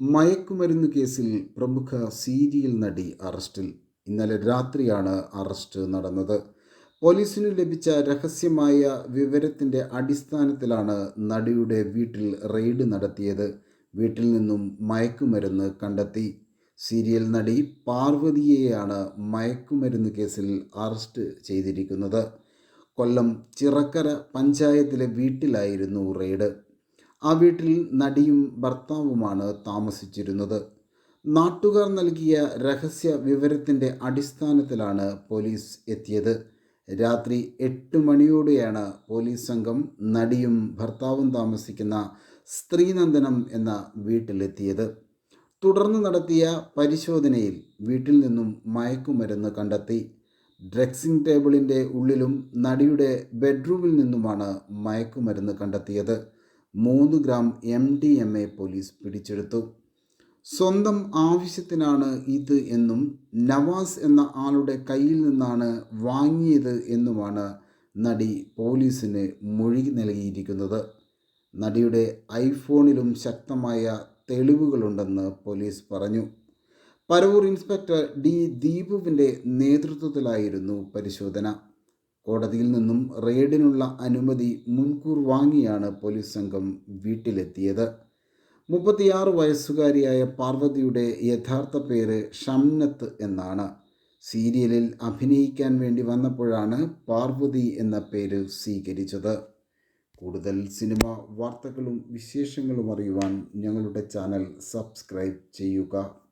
മയക്കുമരുന്ന് കേസിൽ പ്രമുഖ സീരിയൽ നടി അറസ്റ്റിൽ ഇന്നലെ രാത്രിയാണ് അറസ്റ്റ് നടന്നത്. പോലീസിന് ലഭിച്ച രഹസ്യമായ വിവരത്തിന്റെ അടിസ്ഥാനത്തിലാണ് നടിയുടെ വീട്ടിൽ റെയ്ഡ് നടത്തിയത്. വീട്ടിൽ നിന്നും മയക്കുമരുന്ന് കണ്ടെത്തി. സീരിയൽ നടി പാർവതിയെയാണ് മയക്കുമരുന്ന് കേസിൽ അറസ്റ്റ് ചെയ്തിരിക്കുന്നത്. കൊല്ലം ചിറക്കര പഞ്ചായത്തിലെ വീട്ടിലായിരുന്നു റെയ്ഡ്. ആ വീട്ടിൽ നടിയും ഭർത്താവുമാണ് താമസിച്ചിരുന്നത്. നാട്ടുകാർ നൽകിയ രഹസ്യ വിവരത്തിന്റെ അടിസ്ഥാനത്തിലാണ് പോലീസ് എത്തിയത്. രാത്രി എട്ട് മണിയോടെയാണ് പോലീസ് സംഘം നടിയും ഭർത്താവും താമസിക്കുന്ന സ്ത്രീനന്ദനം എന്ന വീട്ടിലെത്തിയത്. തുടർന്ന് നടത്തിയ പരിശോധനയിൽ വീട്ടിൽ നിന്നും മയക്കുമരുന്ന് കണ്ടെത്തി. ഡ്രഗ്സിംഗ് ടേബിളിന്റെ ഉള്ളിലും നടിയുടെ ബെഡ്റൂമിൽ നിന്നുമാണ് മയക്കുമരുന്ന് കണ്ടെത്തിയത്. മൂന്ന് gram M D M A police പിടിച്ചെടുത്തു. സ്വന്തം ആവശ്യത്തിനാണ് ഇത് എന്നും നവാസ് എന്ന ആളുടെ കയ്യിൽ നിന്നാണ് വാങ്ങിയത് എന്നുമാണ് നടി പോലീസിന് മൊഴി നൽകിയിരിക്കുന്നത്. നടിയുടെ ഐഫോണിലും ശക്തമായ തെളിവുകളുണ്ടെന്ന് പോലീസ് പറഞ്ഞു. പരവൂർ ഇൻസ്പെക്ടർ ഡി ദീപുവിന്റെ നേതൃത്വത്തിലായിരുന്നു പരിശോധന. കോടതിയിൽ നിന്നും റെയ്ഡിനുള്ള അനുമതി മുൻകൂർ വാങ്ങിയാണ് പോലീസ് സംഘം വീട്ടിലെത്തിയത്. മുപ്പത്തിയാറ് വയസ്സുകാരിയായ പാർവതിയുടെ യഥാർത്ഥ പേര് ഷംനത്ത് എന്നാണ്. സീരിയലിൽ അഭിനയിക്കാൻ വേണ്ടി വന്നപ്പോഴാണ് പാർവതി എന്ന പേര് സ്വീകരിച്ചത്. കൂടുതൽ സിനിമ വാർത്തകളും വിശേഷങ്ങളും അറിയുവാൻ ഞങ്ങളുടെ ചാനൽ സബ്സ്ക്രൈബ് ചെയ്യുക.